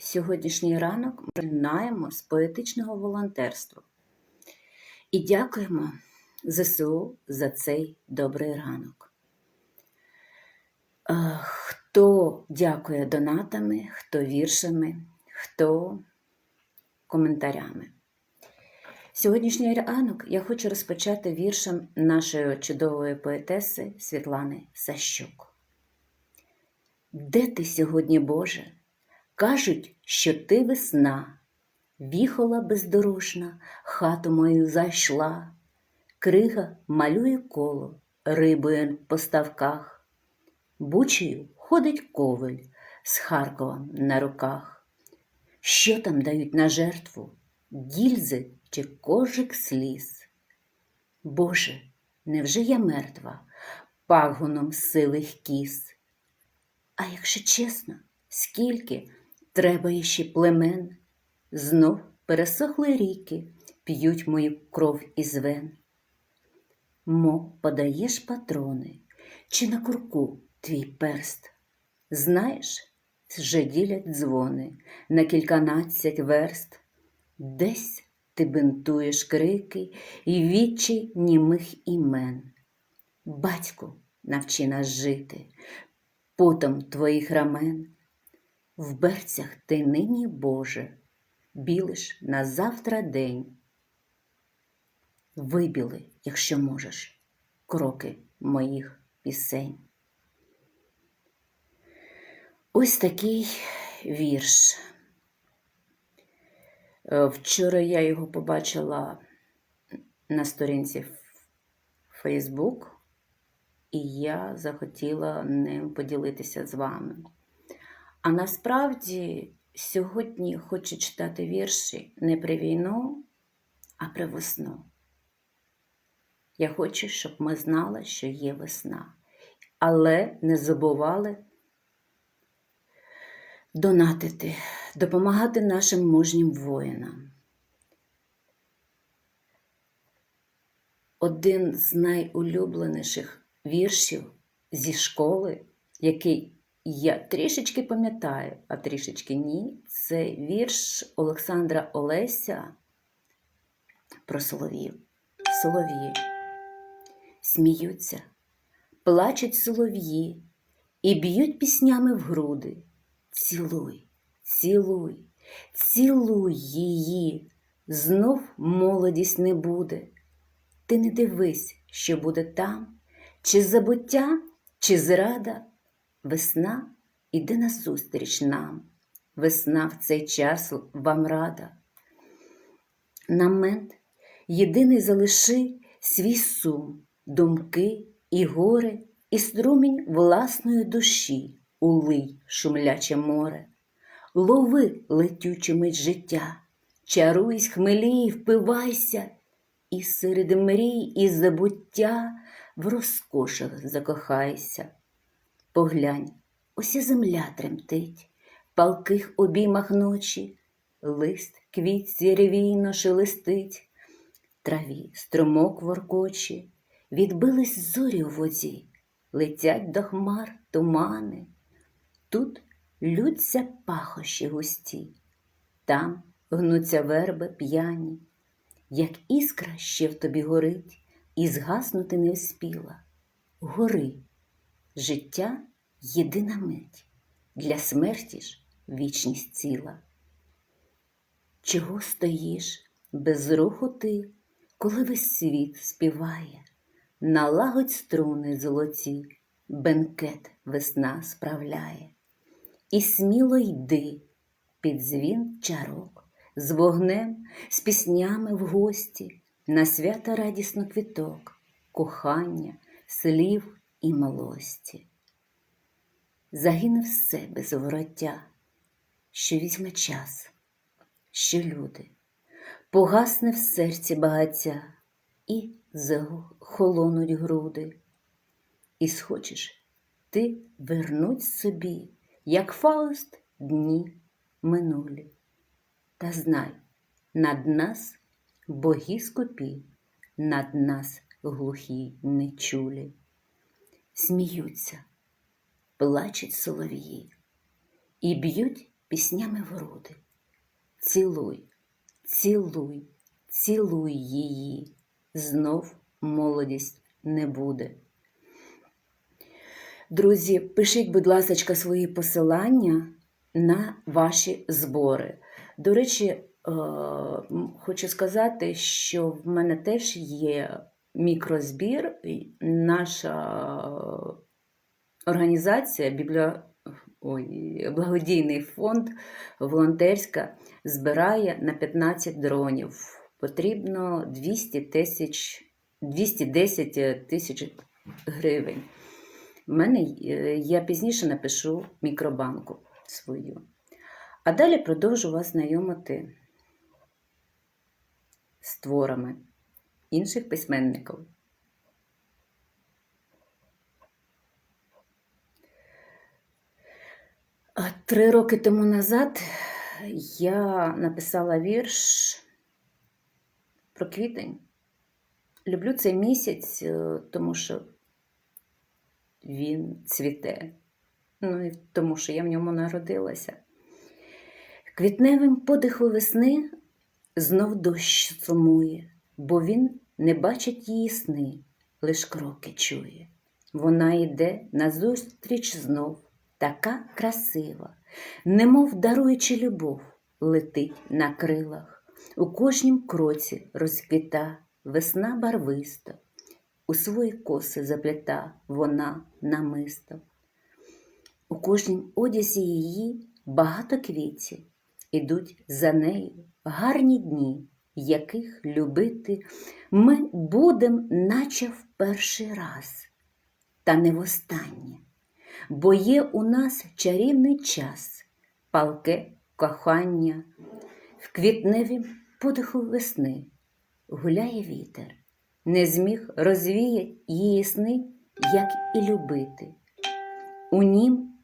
Сьогоднішній ранок ми починаємо з поетичного волонтерства і дякуємо ЗСУ за цей добрий ранок. Е, Хто дякує донатами, хто віршами, хто коментарями. Сьогоднішній ранок я хочу розпочати віршем нашої чудової поетеси Світлани Сащук. Де ти сьогодні, Боже? Кажуть, що ти весна, віхола бездорожна, хату мою зайшла, крига малює коло, рибує по ставках, бучею ходить коваль з Харковом на руках. Що там дають на жертву? Гільзи чи кожик сліз? Боже, невже я мертва, пагоном силих кіз? А якщо чесно, скільки треба іще племен, знов пересохли ріки, п'ють мою кров із вен. Мо подаєш патрони, чи на курку твій перст? Знаєш, вже ділять дзвони на кільканадцять верст, десь ти бинтуєш крики і відчай німих імен. Батьку, навчи нас жити, потом твоїх рамен. В берцях ти нині, Боже, білиш на завтра день. Вибіли, якщо можеш, кроки моїх пісень. Ось такий вірш. Е, Вчора я його побачила на сторінці Facebook, і я захотіла ним поділитися з вами. А насправді сьогодні хочу читати вірші не про війну, а про весну. Я хочу, щоб ми знали, що є весна, але не забували донатити, допомагати нашим мужнім воїнам. Один з найулюбленіших віршів зі школи, який я трішечки пам'ятаю, а трішечки ні, це вірш Олександра Олеся про солов'їв. Солов'ї сміються, плачуть солов'ї і б'ють піснями в груди. Цілуй, цілуй, цілуй її, знов молодість не буде. Ти не дивись, що буде там, чи забуття, чи зрада. Весна іде назустріч нам, весна в цей час вам рада. На мент єдиний залиши свій сум, думки і горе, і струмінь власної душі, улий шумляче море. Лови летючу мить життя, чаруйсь, хмелій, впивайся, і серед мрій і забуття в розкошах закохайся. Поглянь, уся земля тремтить, в палких обіймах ночі, лист квітці ревійно шелестить, траві струмок воркочі, відбились зорі у воді, летять до хмар тумани. Тут лються пахощі густі, там гнуться верби п'яні, як іскра ще в тобі горить, і згаснути не вспіла. Гори. Життя єдина мить, для смерті ж вічність ціла. Чого стоїш без руху ти, коли весь світ співає, налагодь струни золоті, бенкет весна справляє, і сміло йди під дзвін чарок, з вогнем, з піснями в гості, на свято радісно квіток, кохання, слів і малості. Загине все без вороття, що візьме час, що люди, погасне в серці багаття і захолонуть груди. І схочеш ти вернуть собі, як фауст дні минулі. Та знай, над нас боги скупі, над нас глухі нечулі сміються, плачуть солов'ї і б'ють піснями в груди. Цілуй, цілуй, цілуй її, знов молодість не буде. Друзі, пишіть, будь ласка, свої посилання на ваші збори. До речі, е, хочу сказати, що в мене теж є мікрозбір. Наша організація бібліо... Ой, благодійний фонд волонтерська збирає на 15 дронів. Потрібно 200 тисяч, 210 тисяч гривень. В мене е, я пізніше напишу мікробанку свою. А далі продовжу вас знайомити з творами інших письменників. Три роки тому назад я написала вірш про квітень. Люблю цей місяць, е, тому що він цвіте. Ну і тому, що я в ньому народилася. Квітневим подиху весни знов дощ сумує, бо він не бачить її сни, лиш кроки чує. Вона йде назустріч знов, така красива, немов даруючи любов, летить на крилах. У кожнім кроці розквіта весна барвиста, у свої коси заплета вона намисто. У кожнім одязі її багато квітів, ідуть за нею гарні дні, яких любити ми будем, наче в перший раз, та не востаннє, бо є у нас чарівний час, палке кохання, в квітневім подиху весни гуляє вітер, не зміг розвіять її сни, як і любити. У нім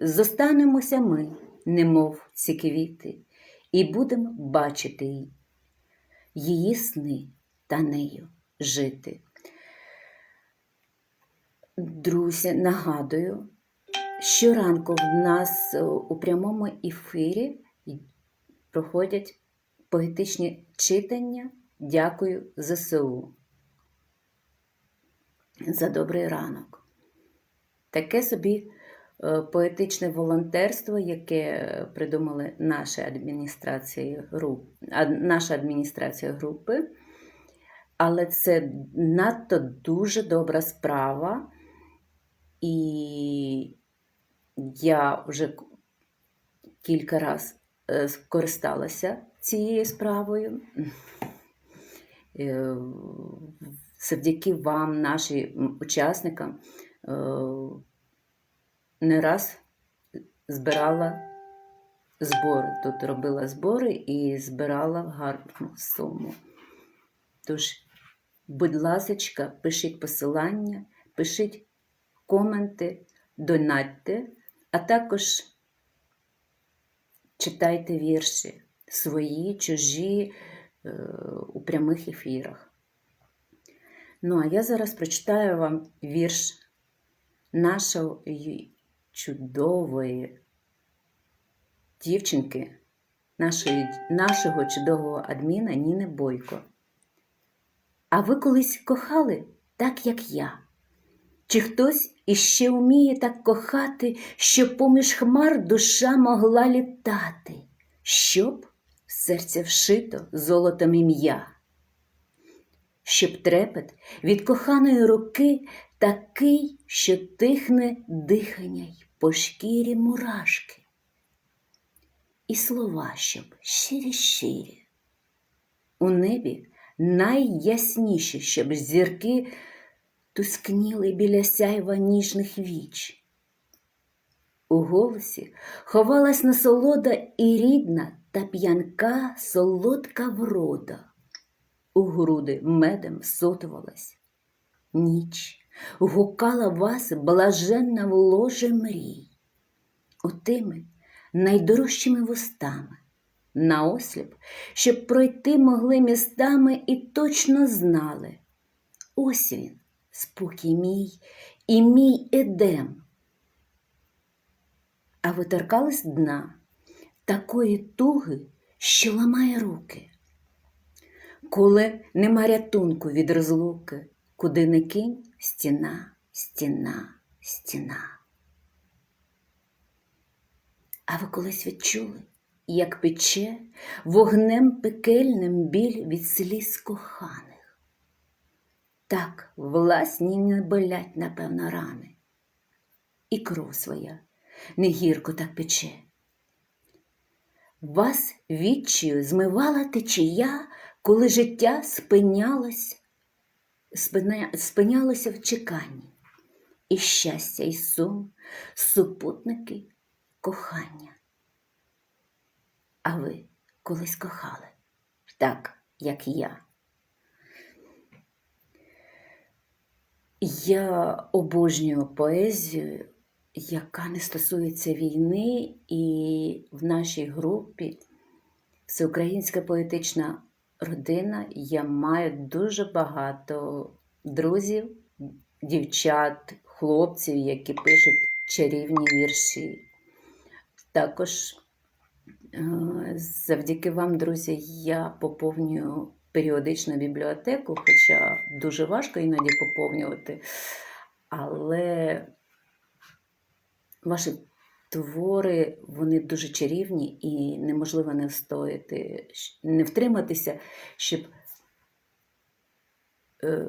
зостанемося ми, немов ці квіти, і будемо бачити її сни та нею жити. Друзі, нагадую, щоранку в нас е, у прямому ефірі проходять поетичні читання. Дякую ЗСУ за добрий ранок. Таке собі е, поетичне волонтерство, яке придумали наша адміністрація груп, наша адміністрація групи. Але це надто дуже добра справа, і я вже кілька разів скористалася цією справою. Е, Завдяки вам, нашим учасникам, е, не раз збирала збори. Тут робила збори і збирала гарну суму. Тож, будь ласочка, пишіть посилання, пишіть коменти, донатьте, а також читайте вірші свої, чужі е, у прямих ефірах. Ну, а я зараз прочитаю вам вірш нашої чудової дівчинки, нашої, нашого чудового адміна Ніни Бойко. А ви колись кохали так, як я? Чи хтось іще вміє так кохати, щоб поміж хмар душа могла літати, щоб в серце вшито золотом ім'я? Щоб трепет від коханої руки такий, що тихне дихання й по шкірі мурашки, і слова, щоб щирі-щирі. У небі найясніші, щоб зірки тускніли біля сяйва ніжних віч. У голосі ховалась насолода і рідна та п'янка солодка врода. У груди медом сотувалась ніч, гукала вас блаженна в ложе мрій, отими найдорожчими вустами, наосліп, щоб пройти могли містами і точно знали. Ось він, спокій мій і мій едем. А виторкались дна такої туги, що ламає руки. Коли нема рятунку від розлуки, куди не кинь стіна, стіна, стіна. А ви колись відчули, як пече вогнем пекельним біль від сліз коханих? Так власні не болять, напевно, рани, і кров своя не гірко так пече. Вас відчію змивала течія, коли життя спинялось, спиня, спинялося в чеканні, і щастя, і сум, супутники кохання. А ви колись кохали, так, як я. Я обожнюю поезію, яка не стосується війни, і в нашій групі Всеукраїнська поетична родина я маю дуже багато друзів, дівчат, хлопців, які пишуть чарівні вірші. Також е, завдяки вам, друзі, я поповнюю періодично бібліотеку, хоча дуже важко іноді поповнювати. Але ваші твори, вони дуже чарівні і неможливо не встояти, не втриматися, щоб е,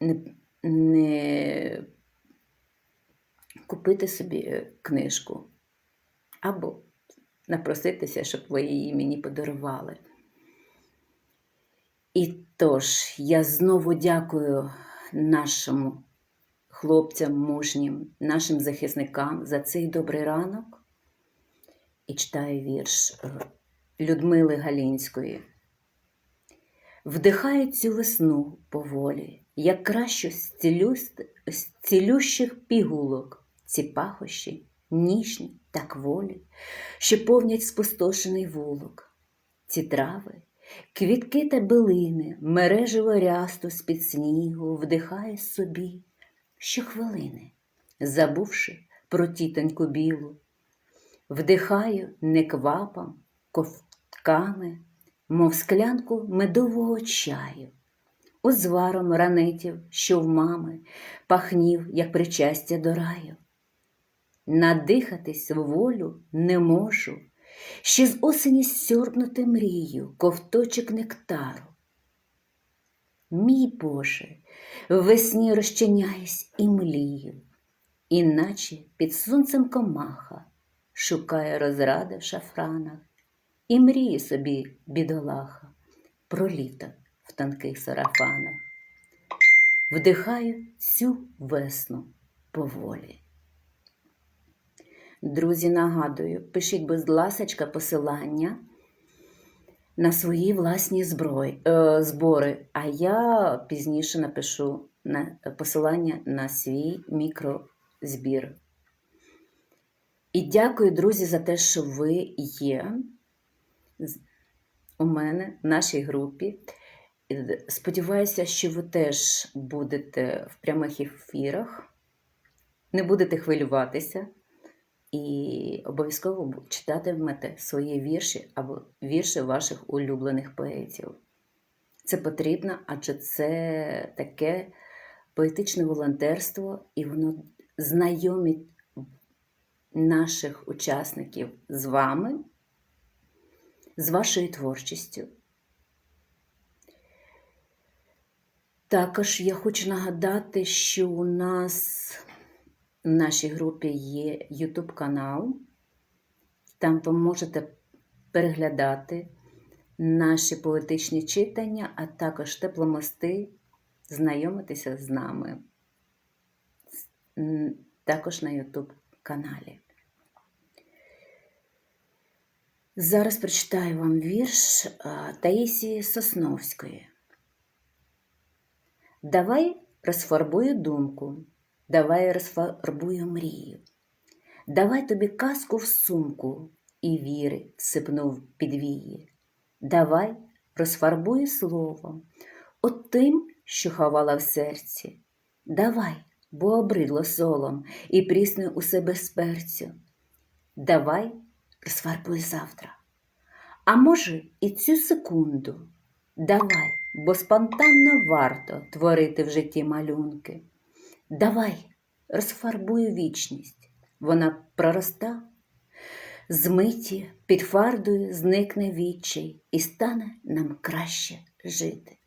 не, не купити собі книжку або напроситися, щоб ви її мені подарували. І тож, я знову дякую нашому хлопцям мужнім, нашим захисникам за цей добрий ранок і читаю вірш е, Людмили Галінської. Вдихаю цю весну поволі, як кращу з цілющих пігулок, ці пахощі, ніжні та кволі, що повнять спустошений вулок, ці трави, квітки та билини, мережево рясту з-під снігу вдихає собі щохвилини, забувши про тітоньку білу, вдихаю неквапом, ковтками, мов склянку медового чаю, узваром ранитів, що в мами пахнів, як причастя до раю. Надихатись волю не можу, ще з осені сьорбнути мрію, ковточок нектару. Мій Боже, весні розчиняюсь і млію, іначе під сонцем комаха шукає розради в шафранах і мріє собі бідолаха про літо в тонких сарафанах. Вдихаю цю весну поволі. Друзі, нагадую, пишіть, будь ласочка, посилання на свої власні зброї, е, збори, а я пізніше напишу на, посилання на свій мікрозбір. І дякую, друзі, за те, що ви є у мене в нашій групі. Сподіваюся, що ви теж будете в прямих ефірах, не будете хвилюватися і обов'язково читатимете свої вірші або вірші ваших улюблених поетів. Це потрібно, адже це таке поетичне волонтерство, і воно знайомить наших учасників з вами, з вашою творчістю. Також я хочу нагадати, що у нас в нашій групі є YouTube канал. Там ви можете переглядати наші поетичні читання, а також тепломости, знайомитися з нами. Також на YouTube каналі. Зараз прочитаю вам вірш Таїсії Сосновської. Давай розфарбую думку, давай розфарбую мрію. Давай тобі казку в сумку і віри всипнув підвії. Давай розфарбую слово, от тим, що ховала в серці. Давай, бо обридло солом і прісною у себе сперцю. давай розфарбуй завтра. А може, і цю секунду. Давай, бо спонтанно варто творити в житті малюнки. Давай, розфарбуй вічність, вона пророста, змиті під фардою зникне відчай і стане нам краще жити.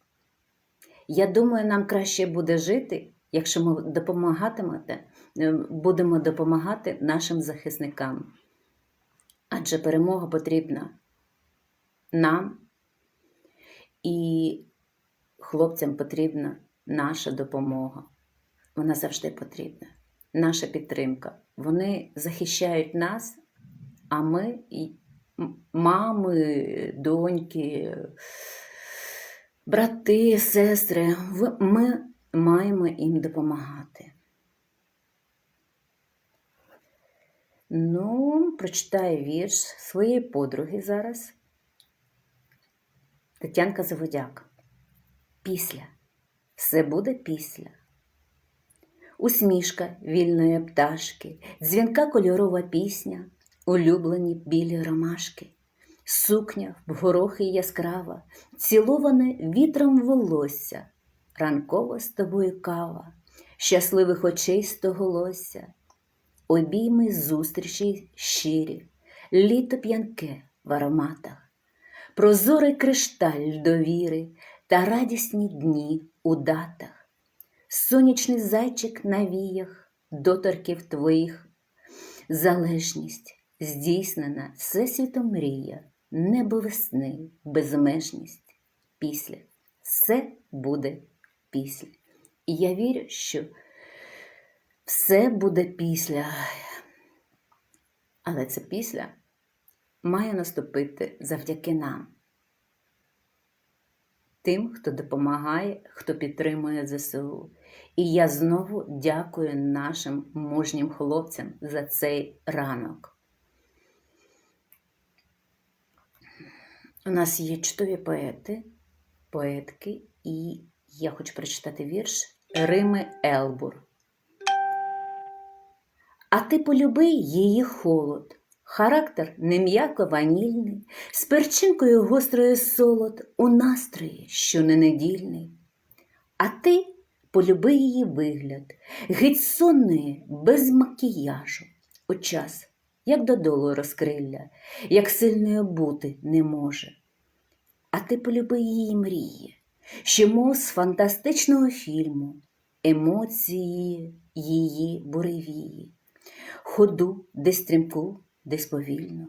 Я думаю, нам краще буде жити, якщо ми допомагатимете, е, будемо допомагати нашим захисникам. Адже перемога потрібна нам і хлопцям потрібна наша допомога. Вона завжди потрібна. Наша підтримка. Вони захищають нас, а ми, мами, доньки, брати, сестри, ми маємо їм допомагати. Ну, прочитаю вірш своєї подруги зараз. Тетянка Заводяк. Після. Все буде після. Усмішка вільної пташки, дзвінка кольорова пісня, улюблені білі ромашки, сукня в горохи яскрава, ціловане вітром волосся, ранкова з тобою кава, щасливих очей стоголосся, обійми зустрічі щирі, літо п'янке в ароматах, прозорий кришталь довіри та радісні дні у датах сонячний зайчик на віях, доторків твоїх, залежність здійснена всесвітом мрія, небо весни, безмежність після. Все буде після. І я вірю, що все буде після. Але це після має наступити завдяки нам тим, хто допомагає, хто підтримує ЗСУ. І я знову дякую нашим мужнім хлопцям за цей ранок. У нас є чудові поети, поетки, і я хочу прочитати вірш Рими Елбур. А ти полюби її холод, характер нем'яко ванільний, з перчинкою гострою солод у настрої, що не недільний. А ти полюби її вигляд, геть сонної, без макіяжу, у час, як додолу розкрилля, як сильною бути не може. А ти полюби її мрії, що мов з фантастичного фільму, емоції її буревії, ходу десь стрімку, десь повільно.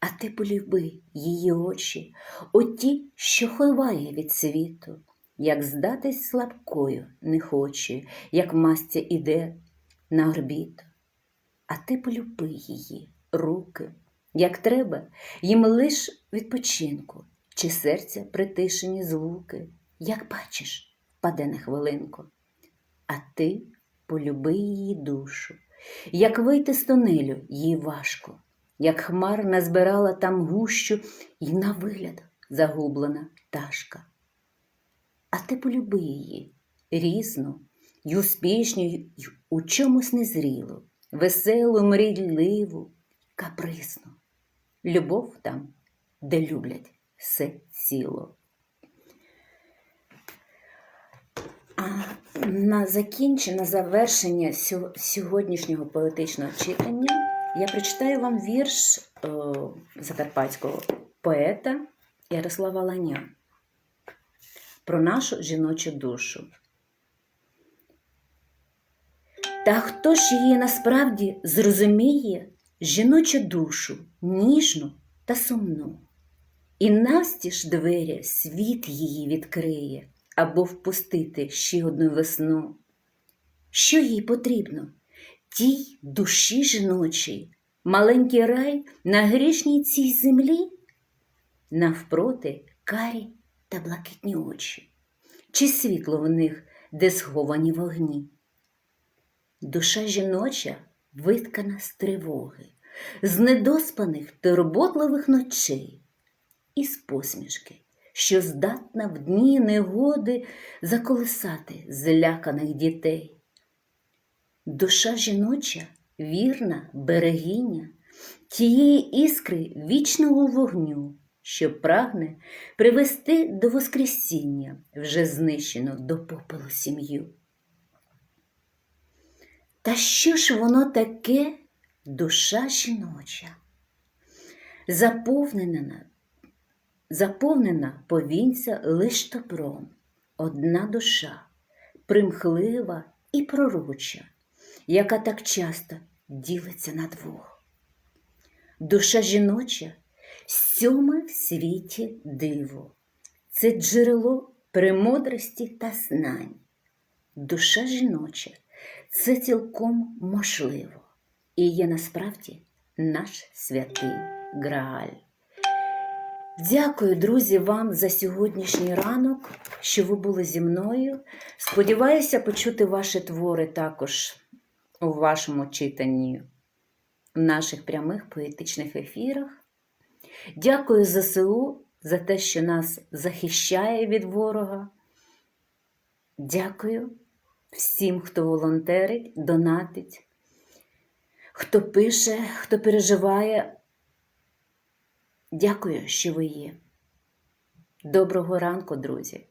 А ти полюби її очі, оті, що ховає від світу, як здатись слабкою не хоче, як мастя іде на орбіту. А ти полюби її руки, як треба, їм лиш відпочинку, чи серця притишені звуки, як бачиш, паде на хвилинку. А ти полюби її душу, як вийти з тунелю їй важко, як хмар назбирала там гущу, і на вигляд загублена пташка. А ти полюби її різну й успішну, й у чомусь незрілу, веселу, мрійливу, капризну. Любов там, де люблять все ціло. А на закінчення, на завершення сьогоднішнього поетичного читання я прочитаю вам вірш е, закарпатського поета Ярослава Ланя про нашу жіночу душу. Та хто ж її насправді зрозуміє жіночу душу ніжну та сумну, і навстіж двері світ її відкриє або впустити ще одну весну. Що їй потрібно? Тій душі жіночій, маленький рай на грішній цій землі, навпроти карі та блакитні очі, чи світло в них, де сховані вогні. Душа жіноча виткана з тривоги, з недоспаних турботливих ночей, і з посмішки, що здатна в дні негоди заколисати зляканих дітей. Душа жіноча вірна берегиня, тієї іскри вічного вогню, що прагне привести до Воскресіння вже знищену до попелу сім'ю. Та що ж воно таке душа жіноча, заповнена, заповнена повінця лиш добром, одна душа, примхлива і пророча, яка так часто ділиться на двох. Душа жіноча сьоме в світі диво, це джерело премудрості та знань. Душа жіноча це цілком можливо і є насправді наш святий Грааль. Дякую, друзі, вам за сьогоднішній ранок, що ви були зі мною. Сподіваюся почути ваші твори також у вашому читанні в наших прямих поетичних ефірах. Дякую ЗСУ за те, що нас захищає від ворога. Дякую всім, хто волонтерить, донатить, хто пише, хто переживає. Дякую, що ви є. Доброго ранку, друзі!